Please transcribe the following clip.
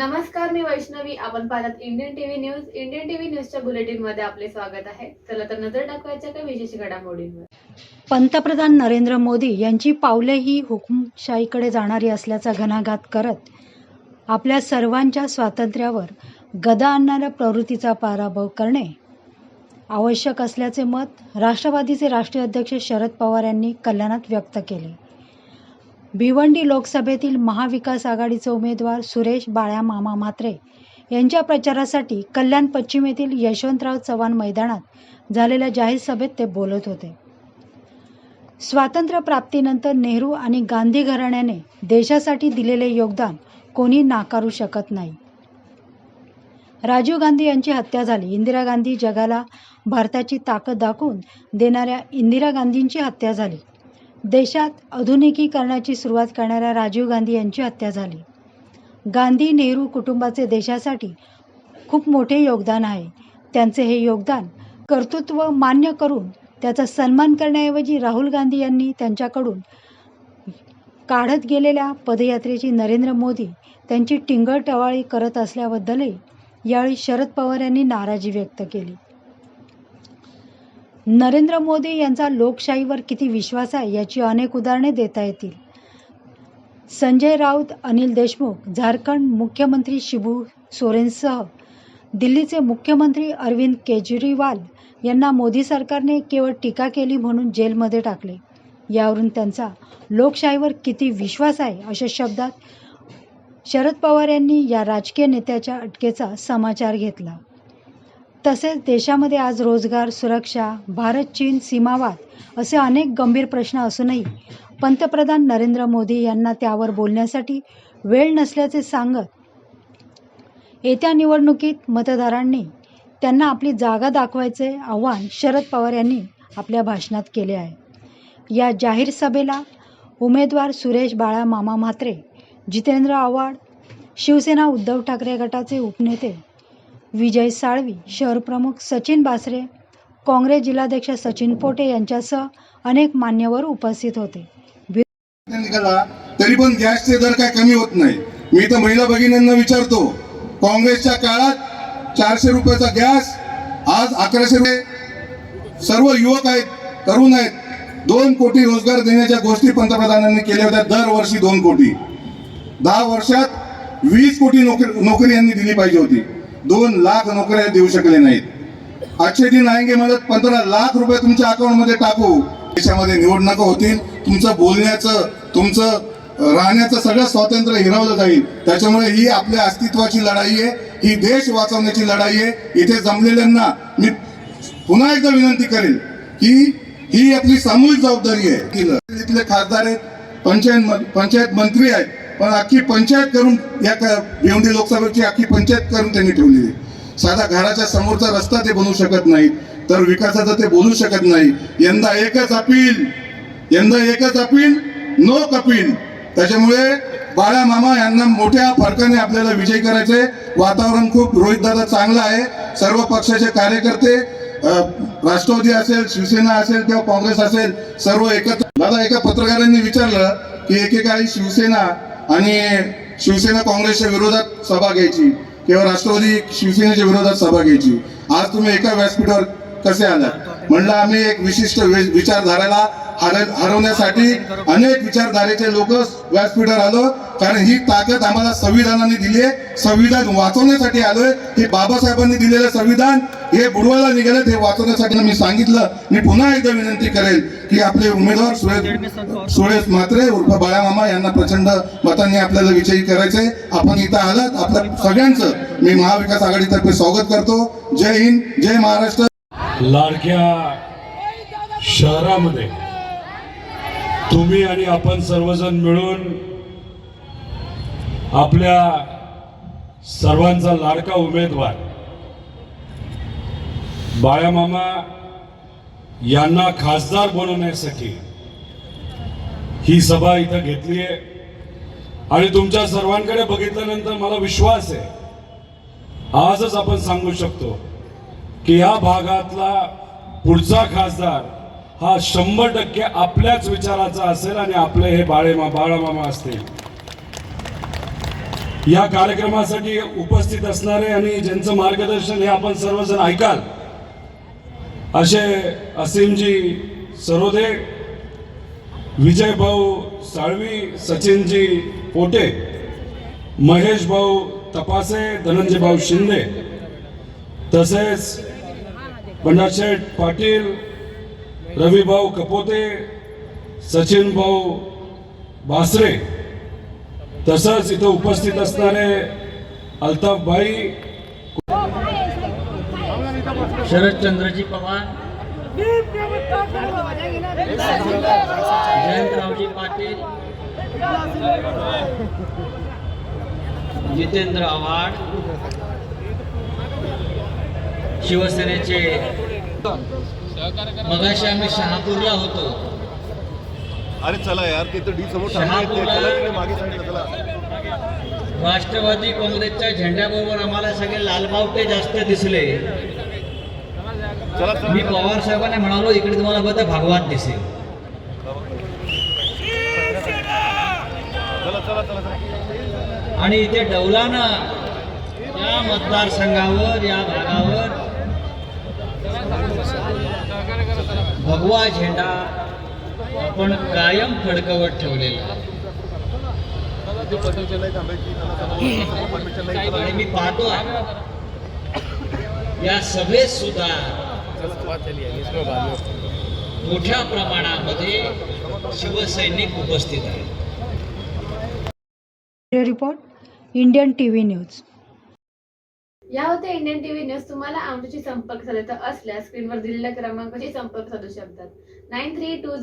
नमस्कार मी वैष्णवी. आपण पाहतात Indian TV news Indian TV न्यूजच्या बुलेटिनमध्ये आपले स्वागत आहे. चला तर नजर टाकवायच्या काही विशेष घडामोडींवर. पंतप्रधान नरेंद्र मोदी यांची पावले ही हुकुमशाहीकडे जाणारी असल्याचा घणाघात करत आपल्या सर्वांच्या स्वातंत्र्यावर गदा आणणाऱ्या प्रवृत्तीचा पराभव करणे आवश्यक असल्याचे मत राष्ट्रवादीचे राष्ट्रीय अध्यक्ष शरद पवार यांनी कल्याणात व्यक्त केले. भिवंडी लोकसभेतील महाविकास आघाडीचे उमेदवार सुरेश बाळ्या मामा म्हात्रे यांच्या प्रचारासाठी कल्याण पश्चिम येथील यशवंतराव चव्हाण मैदानात झालेल्या जाहीर सभेत ते बोलत होते. स्वातंत्र्यप्राप्तीनंतर नेहरू आणि गांधी घराण्याने देशासाठी दिलेले योगदान कोणी नाकारू शकत नाही. राजीव गांधी यांची हत्या झाली. इंदिरा गांधी जगाला भारताची ताकद दाखवून देणाऱ्या इंदिरा गांधींची हत्या झाली. देशात आधुनिकीकरणाची सुरुवात करणाऱ्या राजीव गांधी यांची हत्या झाली. गांधी नेहरू कुटुंबाचे देशासाठी खूप मोठे योगदान आहे. त्यांचे हे योगदान कर्तृत्व मान्य करून त्याचा सन्मान करण्याऐवजी राहुल गांधी यांनी त्यांच्याकडून काढत गेलेल्या पदयात्रेची नरेंद्र मोदी त्यांची टिंगळटवाळी करत असल्याबद्दलही यावेळी शरद पवार यांनी नाराजी व्यक्त केली. नरेंद्र मोदी यांचा लोकशाहीवर किती विश्वास आहे याची अनेक उदाहरणे देता येतील. संजय राऊत अनिल देशमुख झारखंड मुख्यमंत्री शिबू सोरेनसह दिल्लीचे मुख्यमंत्री अरविंद केजरीवाल यांना मोदी सरकारने केवळ टीका केली म्हणून जेलमध्ये टाकले. यावरून त्यांचा लोकशाहीवर किती विश्वास आहे अशा शब्दात शरद पवार यांनी या राजकीय नेत्याच्या अटकेचा समाचार घेतला. तसेच देशामध्ये आज रोजगार सुरक्षा भारत चीन सीमावाद असे अनेक गंभीर प्रश्न असूनही पंतप्रधान नरेंद्र मोदी यांना त्यावर बोलण्यासाठी वेळ नसल्याचे सांगत येत्या निवडणुकीत मतदारांनी त्यांना आपली जागा दाखवायचे आव्हान शरद पवार यांनी आपल्या भाषणात केले आहे. या जाहीर सभेला उमेदवार सुरेश बाळा मामा म्हात्रे जितेंद्र आव्हाड शिवसेना उद्धव ठाकरे गटाचे उपनेते विजय साळवी शहर प्रमुख सचिन बासरे काँग्रेस जिल्हाध्यक्ष सचिन पोटे यांच्यासह अनेक मान्यवर उपस्थित होते. तरी पण गॅसचे दर काय कमी होत नाही. मी तर महिला भगिनींना विचारतो काँग्रेसच्या काळात चारशे रुपयाचा गॅस आज अकराशे रुपये. सर्व युवक आहेत तरुण आहेत दोन कोटी रोजगार देण्याच्या गोष्टी पंतप्रधानांनी केल्या होत्या दरवर्षी दोन कोटी. दहा वर्षात वीस कोटी नोकरी नोकरी यांनी दिली पाहिजे होती. दोन लाख नोकऱ्या देऊ शकले नाहीत. अक्षय दिन आएंगे म्हणत पंधरा लाख रुपये तुमच्या अकाउंटमध्ये टाकू. देशामध्ये निवडणुका होतील. तुमचं बोलण्याचं तुमचं राहण्याचं सगळं स्वातंत्र्य हिरावलं जाईल. त्याच्यामुळे ही आपल्या अस्तित्वाची लढाई आहे. ही देश वाचवण्याची लढाई आहे. इथे जमलेल्यांना मी पुन्हा एकदा विनंती करेल की ही आपली सामूहिक जबाबदारी आहे. केलं इथले खासदार आहेत पंचायत म- पंचायत मंत्री आहेत. पण अख्खी पंचायत करून या भिवंडी लोकसभेची अख्खी पंचायत करून त्यांनी ठेवली आहे. साधा घराच्या समोरचा रस्ता ते बनवू शकत नाहीत तर विकासाचं ते बोलू शकत नाही यंदा एकच अपील यंदा एकच अपील नो कपिल त्याच्यामुळे बाळा मामा यांना मोठ्या फरकाने आपल्याला विजय करायचे वातावरण खूप रोहित दादा चांगलं आहे. सर्व पक्षाचे कार्यकर्ते राष्ट्रवादी असेल शिवसेना असेल किंवा काँग्रेस असेल सर्व एकत्र दादा एका पत्रकारांनी विचारलं की एकेकाळी शिवसेना आणि शिवसेना काँग्रेसच्या विरोधात सभा घ्यायची किंवा राष्ट्रवादी शिवसेनेच्या विरोधात सभा घ्यायची. आज तुम्ही एका व्यासपीठावर कसे आलात? म्हणलं आम्ही एक विशिष्ट वि- विचारधाराला हर- हरवण्यासाठी अनेक विचारधारेचे लोक व्यासपीठावर आलो. कारण ही ताकद आम्हाला संविधानाने दिली आहे. संविधान वाचवण्यासाठी आलोय. हे बाबासाहेबांनी दिलेलं संविधान हे बुडवायला निघालं हे वाचवण्यासाठी मी सांगितलं. मी पुन्हा एकदा विनंती करेल की आपले उमेदवार सुरेश सुरेश म्हात्रे उर्फ बाळामामा यांना प्रचंड मतांनी आपल्याला विजयी करायचंय. आपण इथं आलात. आपल्या सगळ्यांचं मी महाविकास आघाडीतर्फे स्वागत करतो. जय हिंद जय महाराष्ट्र. लाडक्या शहरामध्ये तुम्ही आणि आपण सर्वजण मिळून आपल्या सर्वांचा लाडका उमेदवार बाळ्यामामा यांना खासदार बनवण्यासाठी ही सभा इथं घेतली आहे. आणि तुमच्या सर्वांकडे बघितल्यानंतर मला विश्वास आहे आजच आपण सांगू शकतो की या भागातला पुढचा खासदार हा शंभर टक्के आपल्याच विचाराचा असेल आणि आपले हे बाळेमा बाळामामा असतील. या कार्यक्रमासाठी उपस्थित असणारे आणि ज्यांचं मार्गदर्शन हे आपण सर्वजण ऐकाल असे असीमजी सरोदे विजय भाऊ साळवी सचिनजी पोटे महेश भाऊ तपासे धनंजय भाऊ शिंदे तसेच बंडाशेठ पाटील रविभाऊ कपोते सचिन भाऊ बासरे तसंच इथं उपस्थित असणारे अल्ताफभाई शरदचंद्रजी पवार जयंतरावजी पाटील जितेंद्र आव्हाड शिवसेनेचे मगाशी आम्ही शहापूरला होतो. अरे चला यार ते तर डी समोर मागे सांगितलं चला. राष्ट्रवादी काँग्रेसच्या झेंड्याबरोबर आम्हाला सगळे लालबावटे जास्त दिसले. चला मी पवार साहेबांना म्हणालो इकडे तुम्हाला बघा भागवत दिसेल. आणि इथे डौलानं या मतदारसंघावर या भागावर भगवा झेंडा आपण कायम फडकवत ठेवलेला. आणि मी पाहतो या सभेत सुद्धा मोठ्या प्रमाणामध्ये शिवसैनिक उपस्थित आहेत. Report Indian T V news. या होत्या इंडियन टीव्ही न्यूज. तुम्हाला आमच्याशी संपर्क साधायचा असल्यास स्क्रीनवर दिलेल्या क्रमांकाशी संपर्क साधू शकतात. Nine three to